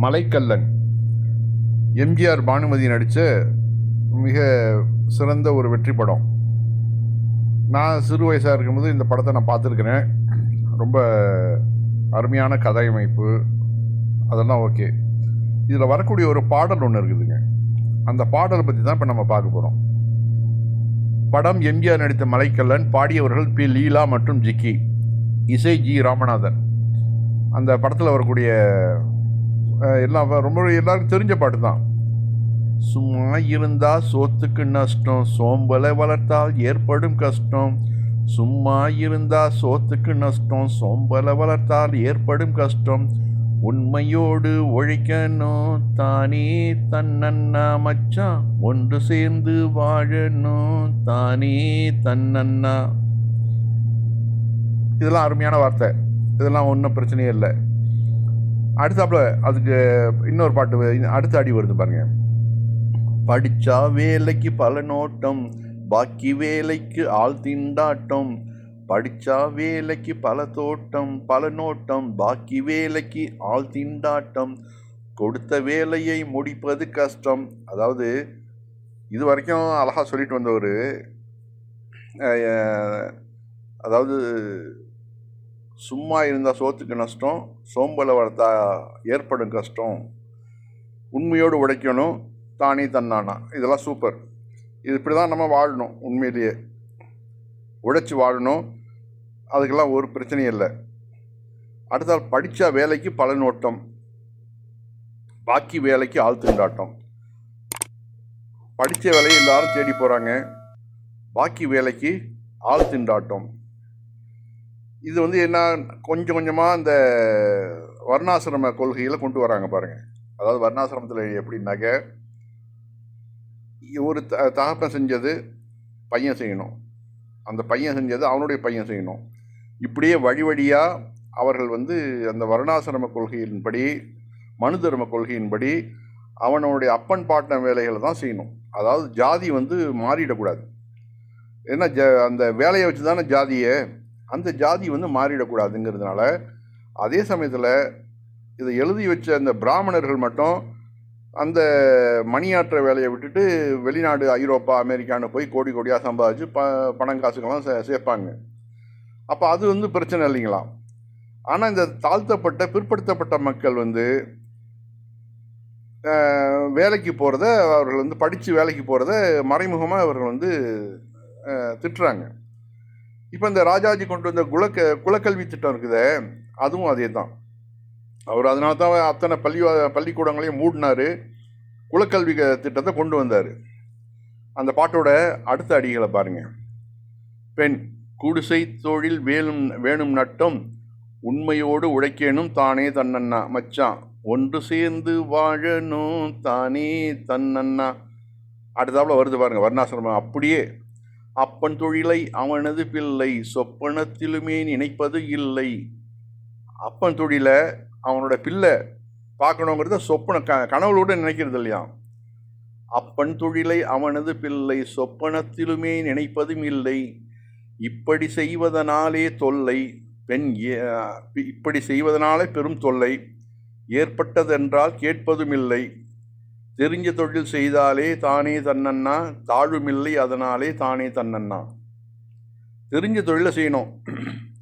மலைக்கல்லன். எம்ஜிஆர் பானுமதி நடித்த மிக சிறந்த ஒரு வெற்றி படம். நான் சிறு வயசாக இருக்கும்போது இந்த படத்தை நான் பார்த்துருக்கிறேன். ரொம்ப அருமையான கதையமைப்பு. அதெல்லாம் ஓகே. இதில் வரக்கூடிய ஒரு பாடல் ஒன்று இருக்குதுங்க. அந்த பாடலை பற்றி தான் இப்போ நம்ம பார்க்க போகிறோம் படம் எம்ஜிஆர் நடித்த மலைக்கல்லன் பாடியவர்கள் பி. லீலா மற்றும் ஜிக்கி. இசை ஜி. ராமநாதன். அந்த படத்தில் வரக்கூடிய எல்லாம் ரொம்ப எல்லாருக்கும் தெரிஞ்ச பாட்டு தான் சும்மா இருந்தா சோத்துக்கு நஷ்டம் சோம்பலை வளர்த்தால் ஏற்படும் கஷ்டம். சும்மா இருந்தா சோத்துக்கு நஷ்டம் சோம்பலை வளர்த்தால் ஏற்படும் கஷ்டம். உண்மையோடு ஒழிக்கணும் தானே தன்னண்ணா மச்சான் ஒன்று சேர்ந்து வாழணும் தானே தன்னண்ணா. இதெல்லாம் அருமையான வார்த்தை. இதெல்லாம் ஒன்றும் பிரச்சனையே இல்லை. அடுத்தாப்புல அதுக்கு இன்னொரு பாட்டு அடுத்த அடி வருது பாருங்க. படிச்சா வேலைக்கு பல நோட்டம் பாக்கி வேலைக்கு ஆள் திண்டாட்டம். படிச்சா வேலைக்கு பல தோட்டம் பல நோட்டம் பாக்கி வேலைக்கு ஆள் திண்டாட்டம். கொடுத்த வேலையை முடிப்பது கஷ்டம். அதாவது இது வரைக்கும் அழகாக சொல்லிட்டு வந்தவர் அதாவது சும்மா இருந்தால் சோத்துக்கு நஷ்டம் சோம்பலை வளர்த்தா ஏற்படும் கஷ்டம். உண்மையோடு உடைக்கணும் தானே தன்னானா. இதெல்லாம் சூப்பர். இது இப்படி தான் நம்ம வாழணும் உண்மையிலேயே. உழைச்சி வாழணும் அதுக்கெல்லாம் ஒரு பிரச்சனையும் இல்லை. அடுத்தால் படித்த வேலைக்கு பலன் ஓட்டம். பாக்கி வேலைக்கு ஆள் திண்டாட்டம் படித்த வேலையை எல்லாரும் தேடி போகிறாங்க பாக்கி வேலைக்கு ஆள் திண்டாட்டம் இது வந்து என்ன கொஞ்சம் கொஞ்சமாக இந்த வர்ணாசிரம கொள்கையில் கொண்டு வராங்க பாருங்கள் அதாவது வர்ணாசிரமத்தில் எப்படின்னாக்க ஒரு த தகப்பன் செஞ்சது பையன் செய்யணும். அந்த பையன் செஞ்சது அவனுடைய பையன் செய்யணும். இப்படியே வழி வழியாக அவர்கள் வந்து அந்த வர்ணாசிரம கொள்கையின்படி மனு தர்ம கொள்கையின்படி அவனுடைய அப்பன் பாட்டின வேலைகளை தான் செய்யணும். அதாவது ஜாதி வந்து மாறிடக்கூடாது. ஏன்னா ஜ அந்த வேலையை வச்சு தானே ஜாதியை அந்த ஜாதி வந்து மாறிடக்கூடாதுங்கிறதுனால அதே சமயத்தில் இதை எழுதி வச்ச அந்த பிராமணர்கள் மட்டும் அந்த மணியாற்ற வேலையை விட்டுட்டு வெளிநாடு ஐரோப்பா அமெரிக்கான்னு போய் கோடி கோடியாக சம்பாதிச்சு ப பணம் காசுக்கெல்லாம் சே சேர்ப்பாங்க. அப்போ அது வந்து பிரச்சனை இல்லைங்களா? ஆனால் இந்த தாழ்த்தப்பட்ட பிற்படுத்தப்பட்ட மக்கள் வந்து வேலைக்கு போகிறத அவர்கள் வந்து படித்து வேலைக்கு போகிறத மறைமுகமாக அவர்கள் வந்து திட்டுறாங்க. இப்போ இந்த ராஜாஜி கொண்டு வந்த குலக்க குலக்கல்வி திட்டம் இருக்குதே. அதுவும் அதே தான் அவர் அதனால தான் அத்தனை பள்ளி பள்ளிக்கூடங்களையும் மூடினார். குலக்கல்வி திட்டத்தை கொண்டு வந்தார். அந்த பாட்டோட அடுத்த அடிகளை பாருங்கள் பெண் குடிசை தொழில் வேணும் வேணும் நட்டம் உண்மையோடு உழைக்கணும் தானே தன்னண்ணா. மச்சான் ஒன்று சேர்ந்து வாழணும் தானே தன்னண்ணா. அடுத்தாப்புல வருது பாருங்க வர்ணாசிரமம். அப்படியே அப்பன் தொழிலை அவனது பிள்ளை சொப்பனத்திலுமே நினைப்பது இல்லை. அப்பன் தொழிலை அவனோட பிள்ளை பார்க்கணுங்கிறத சொப்பன க கனவுளோட நினைக்கிறது இல்லையா? அப்பன் தொழிலை அவனது பிள்ளை சொப்பனத்திலுமே நினைப்பதும் இல்லை. இப்படி செய்வதனாலே தொல்லை பெண் ஏ- இப்படி செய்வதனாலே பெரும் தொல்லை. ஏற்பட்டதென்றால் கேட்பதும் இல்லை. தெரிஞ்ச தொழில் செய்தாலே தானே தன்னண்ணா தாழ்வுமில்லை அதனாலே தானே தன்னண்ணா தெரிஞ்ச தொழிலை செய்யணும்.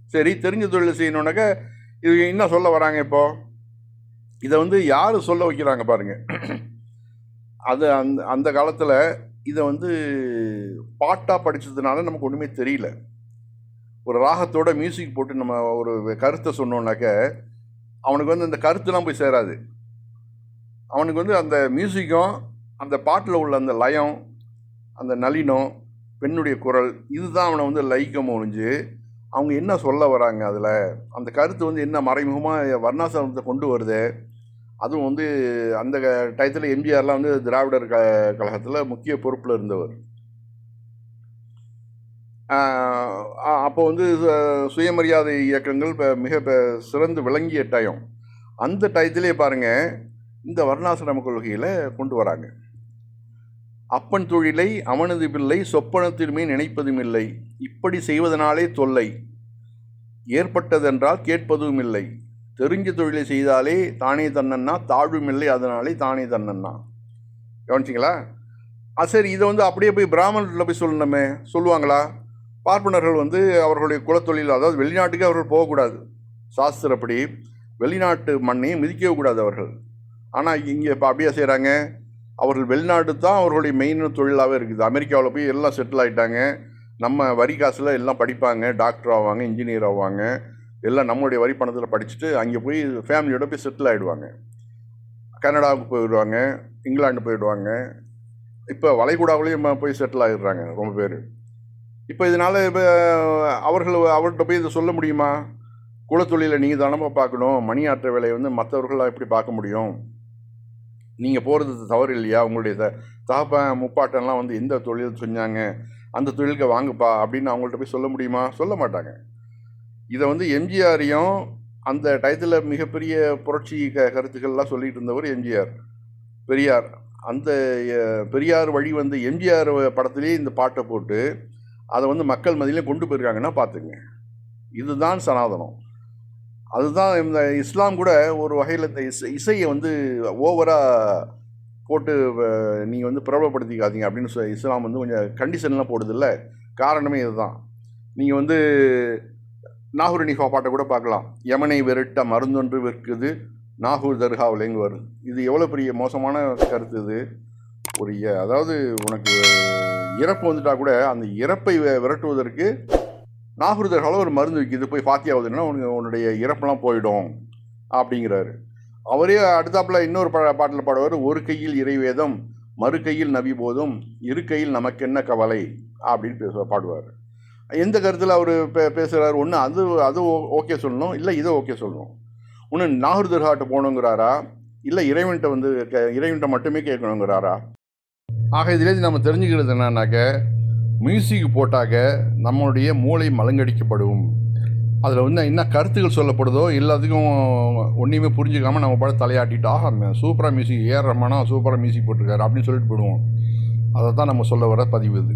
சரி தெரிஞ்ச தொழிலை செய்யணுன்னாக்க இது என்ன சொல்ல வராங்க இப்போ? இதை வந்து யார் சொல்ல வைக்கிறாங்க பாருங்க. அது அந்த அந்த காலத்தில் இதை வந்து பாட்டாக படித்ததுனால நமக்கு ஒன்றுமே தெரியல. ஒரு ராகத்தோட மியூசிக் போட்டு நம்ம ஒரு கருத்தை சொன்னோன்னாக்க அவனுக்கு வந்து அந்த கருத்துலாம் போய் சேராது. அவனுக்கு வந்து அந்த மியூசிக்கும் அந்த பாட்டில் உள்ள அந்த லயம் அந்த நளினம் பெண்ணுடைய குரல் இதுதான் அவனை வந்து லயிக்க ஒழிஞ்சு அவங்க என்ன சொல்ல வராங்க அதில்? அந்த கருத்து வந்து என்ன மறைமுகமாக வர்ணாசிரமத்தை கொண்டு வருது? அதுவும் வந்து அந்த டயத்தில் எம்ஜிஆர்லாம் வந்து திராவிடர் க கழகத்தில் முக்கிய பொறுப்பில் இருந்தவர். அப்போ வந்து சுயமரியாதை இயக்கங்கள் இப்போ மிக சிறந்து விளங்கிய டயம் அந்த டயத்திலே பாருங்கள் இந்த வர்ணாசிரம கொள்கையில் கொண்டு வராங்க. அப்பன் தொழிலை அவனது பிள்ளை சொப்பனத்திலுமே நினைப்பதும் இல்லை. இப்படி செய்வதனாலே தொல்லை. ஏற்பட்டதென்றால் கேட்பதும் இல்லை. தெரிஞ்ச தொழிலை செய்தாலே தானே தன்னன்னா தாழ்வும் இல்லை அதனாலே தானே தன்னன்னா. கவனிச்சிங்களா? ஆ சரி இதை வந்து அப்படியே போய் பிராமணர்களில் போய் சொல்லணுமே. சொல்லுவாங்களா? பார்ப்பனர்கள் வந்து அவர்களுடைய குலத்தொழில் அதாவது வெளிநாட்டுக்கு அவர்கள் போகக்கூடாது. சாஸ்திரப்படி வெளிநாட்டு மண்ணையும் மிதிக்கவே கூடாது அவர்கள். ஆனால் இங்கே இப்போ அப்படியே செய்கிறாங்க அவர்கள் வெளிநாடு தான் அவர்களுடைய மெயின் தொழிலாகவே இருக்குது. அமெரிக்காவில் போய் எல்லாம் செட்டில் ஆகிட்டாங்க நம்ம வரி காசில் எல்லாம் படிப்பாங்க. டாக்டர் ஆவாங்க இன்ஜினியர் ஆவாங்க. எல்லாம் நம்மளுடைய வரி பணத்தில் படிச்சுட்டு அங்கே போய் ஃபேமிலியோட போய் செட்டில் ஆகிடுவாங்க கனடாவுக்கு போயிடுவாங்க இங்கிலாந்து போயிடுவாங்க. இப்போ வளைகுடாவிலையும் போய் செட்டில் ஆகிடுறாங்க ரொம்ப பேர். இப்போ இதனால் இப்போ அவர்கள் அவர்கிட்ட போய் இதை சொல்ல முடியுமா? குலத்தொழிலை நீங்கள் தானமாக பார்க்கணும். மணி ஆற்ற வேலையை வந்து மற்றவர்களாக எப்படி பார்க்க முடியும்? நீங்கள் போகிறது தவறு இல்லையா? உங்களுடைய த தகப்பன் முப்பாட்டன்லாம் வந்து எந்த தொழில் செஞ்சாங்க? அந்த தொழிலுக்கு வாங்குப்பா அப்படின்னு அவங்கள்ட்ட போய் சொல்ல முடியுமா? சொல்ல மாட்டாங்க. இதை வந்து எம்ஜிஆரையும் அந்த டயத்தில் மிகப்பெரிய புரட்சி க கருத்துக்கள்லாம் சொல்லிட்டு இருந்தவர் எம்ஜிஆர். பெரியார். அந்த பெரியார் வழி வந்து எம்ஜிஆர் படத்துலேயே இந்த பாட்டை போட்டு அதை வந்து மக்கள் மதியிலே கொண்டு போயிருக்காங்கன்னா பார்த்துங்க இதுதான் சனாதனம். அதுதான் இந்த இஸ்லாம் கூட ஒரு வகையில் இந்த இசை இசையை வந்து ஓவராக போட்டு நீங்கள் வந்து பிரபலப்படுத்திக்காதீங்க அப்படின்னு சொல்லி இஸ்லாம் வந்து கொஞ்சம் கண்டிஷன்லாம் போடுதில்ல. காரணமே இதுதான். நீங்கள் வந்து நாகூர் நிகா பாட்டை கூட பார்க்கலாம். யமனை விரட்ட மருந்தொன்று விற்குது நாகூர் தர்காவிலேங்கு வரும். இது எவ்வளோ பெரிய மோசமான கருத்து இது? ஒரு அதாவது உனக்கு இறப்பு வந்துட்டால் கூட அந்த இறப்பை விரட்டுவதற்கு நாகூர் ஒரு மருந்து விற்கிது போய் ஃபாத்தியாவதுன்னா உனக்கு உன்னுடைய இறப்பெல்லாம் போயிடும் அப்படிங்கிறாரு. அவரே அடுத்தாப்புல இன்னொரு பா பாட்டில் பாடுவார் ஒரு கையில் இறைவேதம் மறு கையில் நபி போதும் இரு கையில் நமக்கு என்ன கவலை? அப்படின்னு பேச பாடுவார். எந்த கருத்தில் அவர் பே பேசுகிறாரு ஒன்று அது அது ஓகே சொல்லணும் இல்லை இதை ஓகே சொல்லணும். ஒன்று நாகூர் தர்காட்ட போகணுங்கிறாரா? இல்லை இறைவன்கிட்ட வந்து கே- இறைவன்கிட்ட மட்டுமே கேட்கணுங்கிறாரா? ஆக இதுலேருந்து நம்ம தெரிஞ்சுக்கிறது என்னன்னாக்க மியூசிக் போட்டாக நம்மளுடைய மூளை மலங்கடிக்கப்படும் அதில் வந்து என்ன கருத்துக்கள் சொல்லப்படுதோ எல்லாத்துக்கும் ஒன்றையுமே புரிஞ்சுக்காம நம்ம பாட தலையாட்டிட்டு ஆஹா சூப்பராக மியூசிக் ஏறுறமானா சூப்பராக மியூசிக் போட்டிருக்காரு அப்படின்னு சொல்லிட்டு போடுவோம் அதை தான் நம்ம சொல்ல வர பதிவு இது.